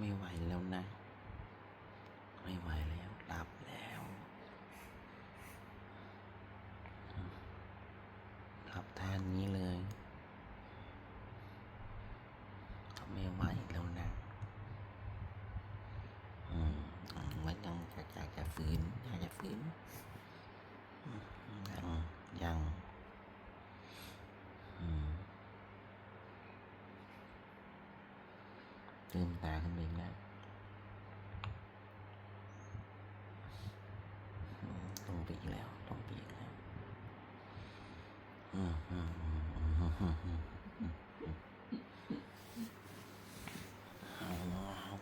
ไม่ไหวแล้วนะ ไม่ไหวแล้วหลับแล้วหลับท่านนี้เลยไม่ไหวแล้วนะอืมอืมมันยังจะอยากจะฝืนอยากจะฝืนอืมยังยังอืม ลืมตาขึ้นเองแล้วอืมลงไปอีกแล้วลงไปอีกแล้ว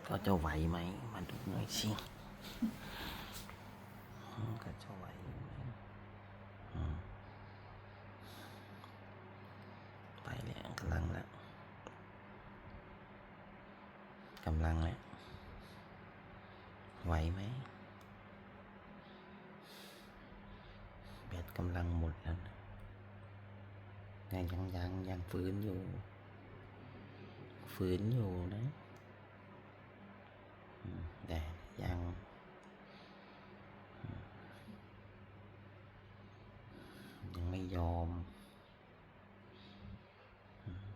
ก็จะไหวไหม มาดูหน่อยสิอืมก็จะไหวอยู่ไหมอืมไปแล้วกำลังแล้วกำลังแล้วไหวไหมแบตกำลังหมดแล้วนะ ยังยังยังยังฝืนอยู่ ฝืนอยู่นะอืมแต่ยังอืมยังไม่ยอมอืม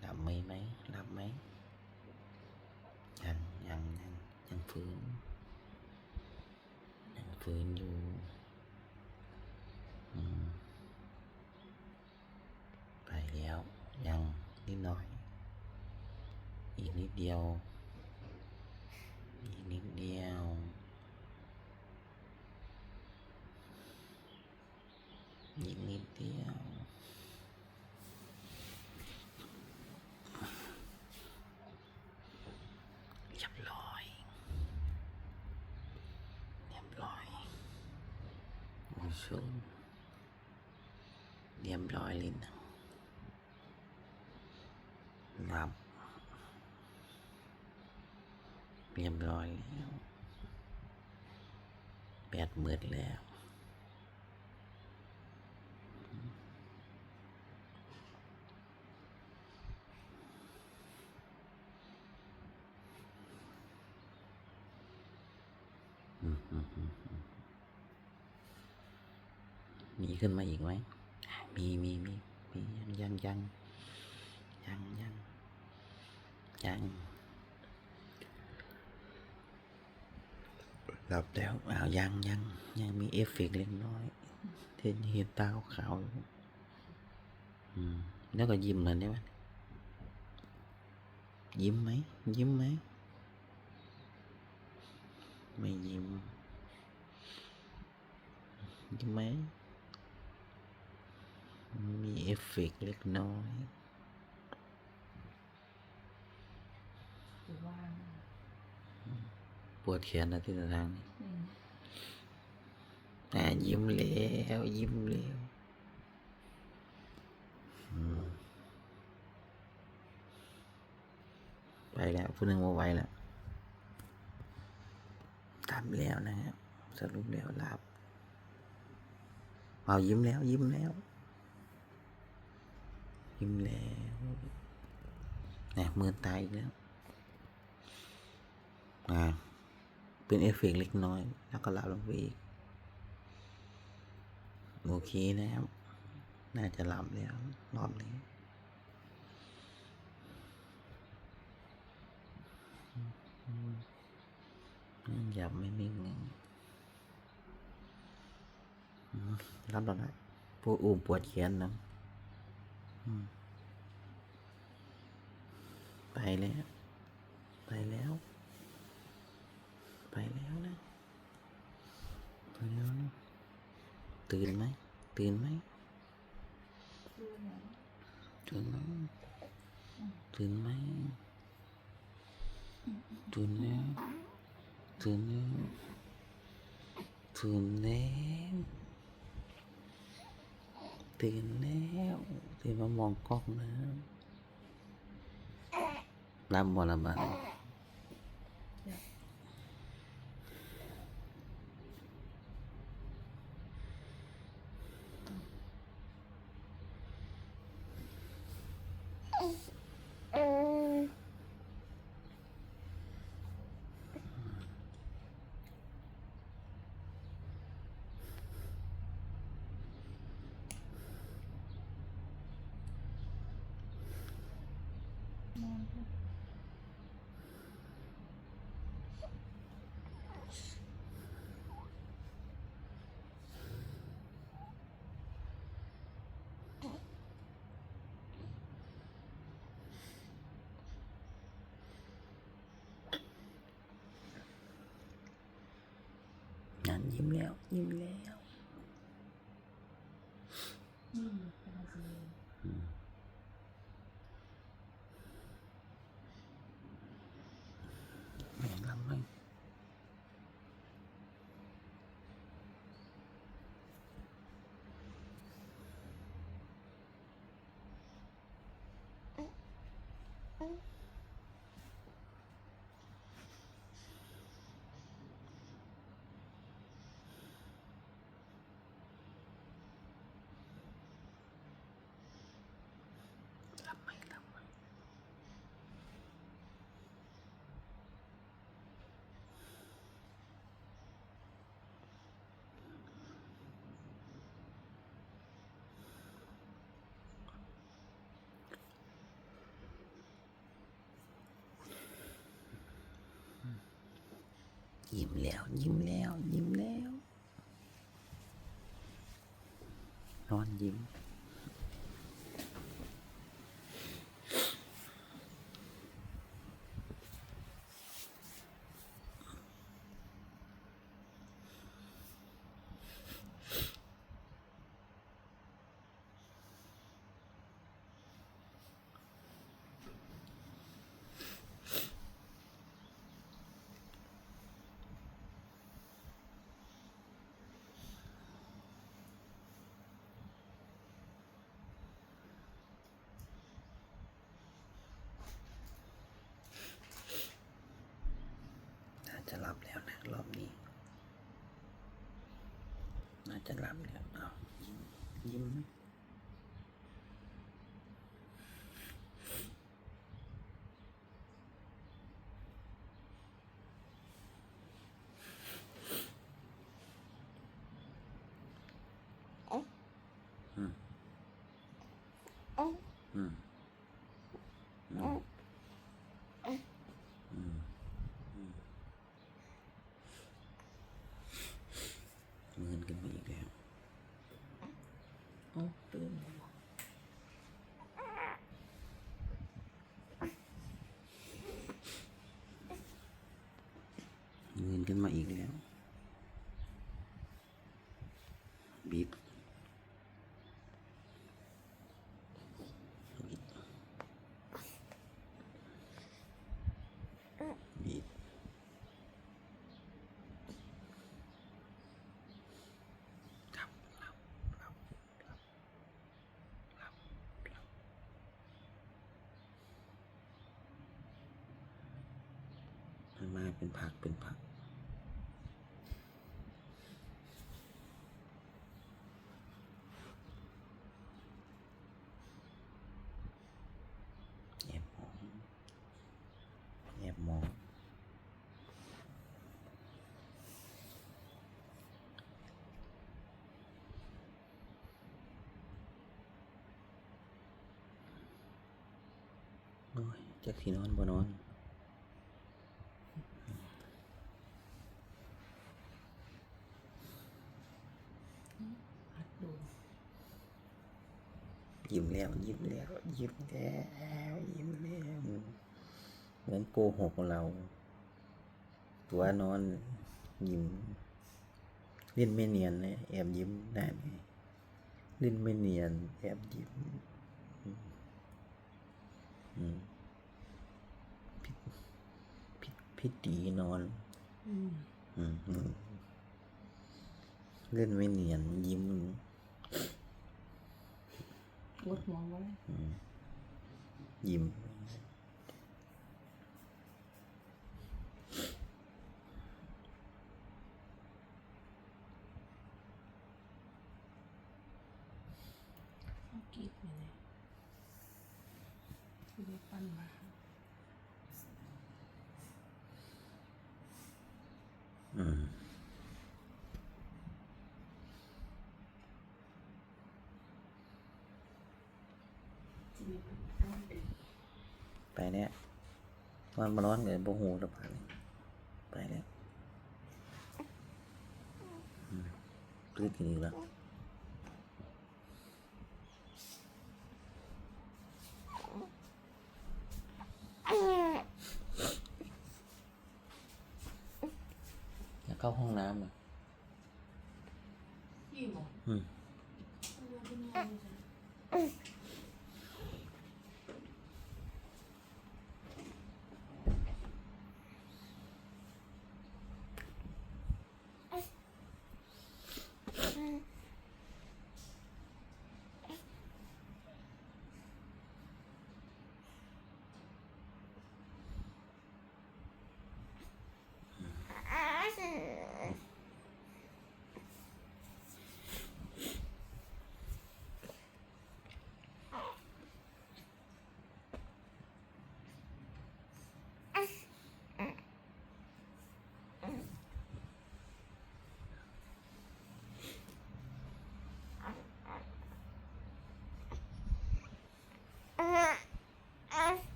หลับไหมไหมหลับไหมยังยังยังยังฝืนยังฝืนอยู่อืมไปแล้วยังนิดหน่อย อีก นิดเดียวอีกนิดเดียวอีกนิดเดียวเรียบร้อยเรียบร้อยโอ้ชมเรียบร้อยเลยนะหลับ เรียบร้อยแล้วแปดหมื่นแล้วมีขึ้นมาอีกไหม มีมีมีมียังยังยังยังยังยัง หลับแล้วอ้าวยังยังยังมีเอฟเฟกต์เล็กน้อยเห็นเห็นตาขาวอยู่อืม แล้วก็ยิ้มเลยได้ไหมยิ้มไหม ยิ้มไหม ไม่ยิ้ม ยิ้มไหม มีเอฟเฟกต์เล็กน้อยว่า ปวดแขนนะที่ทางนี้อืมอ่ายิ้มแล้วยิ้มแล้วอืมไปแล้วผู้หนึ่งมาไวแล้วทำแล้วนะครับสรุปแล้วหลับเอายิ้มแล้ว ยิ้มแล้ว ยิ้มแล้วเนี่ยมือตายอีกแล้วอ่า เป็นเอฟเฟกต์เล็กน้อย แล้วก็หลับลงไปอีก โอเคนะครับ น่าจะหลับแล้วรอบนี้อย่าไม่นิ่งนะอืมรับแล้วนะปวดอุ้มปวดแขนนะไปแล้ว ไปแล้ว ไปแล้วนะไปแล้วนะตื่นไหมตื่นไหมคือไหนตื่นไหมตื่นไหมตื่นแล้วตื่นแล้วตื่นแล้วตื่นแล้วตื่นมามองกล้องนะรับบ่ละบัด ยิ้มแล้วยิ้มแล้ว อืมเป็นอะไรสิ อืมแม่งลำไหม ล ยิ้มแล้ว ยิ้มแล้ว ยิ้มแล้ว นอนยิ้ม น่าจะหลับแล้วนะรอบนี้ น่า จะหลับแล้วเอายิ้มยิ้มไหมอืมอืมอืมอืมอืมเงินกันมาอีกแล้ว เอ๋อตื่นแล้วเหรอ เงินมาอีกแล้วบิดบิดบิดมาเป็นผักเป็นผัก แอบมองแอบมองโอ้ย จักสีนอนบ่นอนพัดดูยิ้มแล้วยิ้มแล้วยิ้มแล้วยิ้มแล้วเหมือนโกหกเรา ตัวนอนยิ้มเล่นไม่เนียนเลยแอบยิ้มได้ไหมเล่นไม่เนียนแอบยิ้ม อืมอืมพี่ พี่พี่ตีนอนอืมอืมอืมเล่นไม่เนียนยิ้มกดหัวไว้ยิ้ม เอากีบไปเลยที่ได้ปั้นมา อืม ที่ ได้ปั้นไปแล้วมันมาร้อนเลยโบหูแล้วผ่านเลยไปแล้วอืมตื่นกันอีกแล้วอยากเข้าห้องน้ำอะพี่บอกอืม เราเป็นยังไง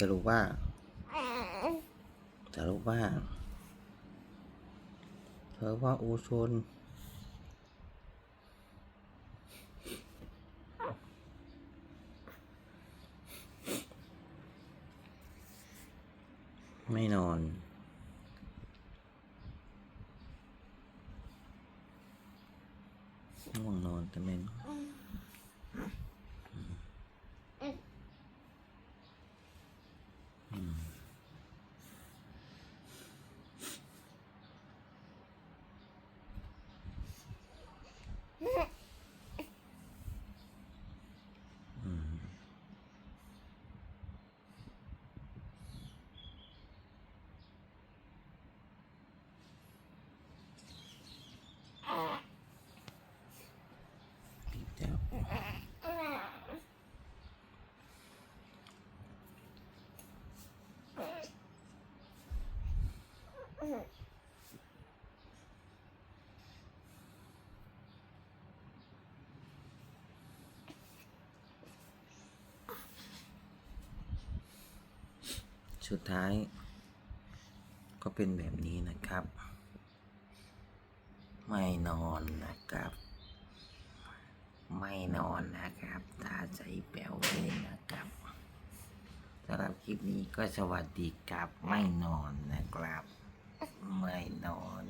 จะรุปว่า สรุปว่าเธอว่าโอโซนไม่นอน ง่วงนอนแต่ไม่นอนปิดแล้ว สุดท้าย ก็เป็นแบบนี้นะครับ ไม่นอนนะครับ ไม่นอนนะครับตาใจแป๋วเลยนะครับสำหรับคลิปนี้ก็สวัสดีครับไม่นอนนะครับ ไม่นอน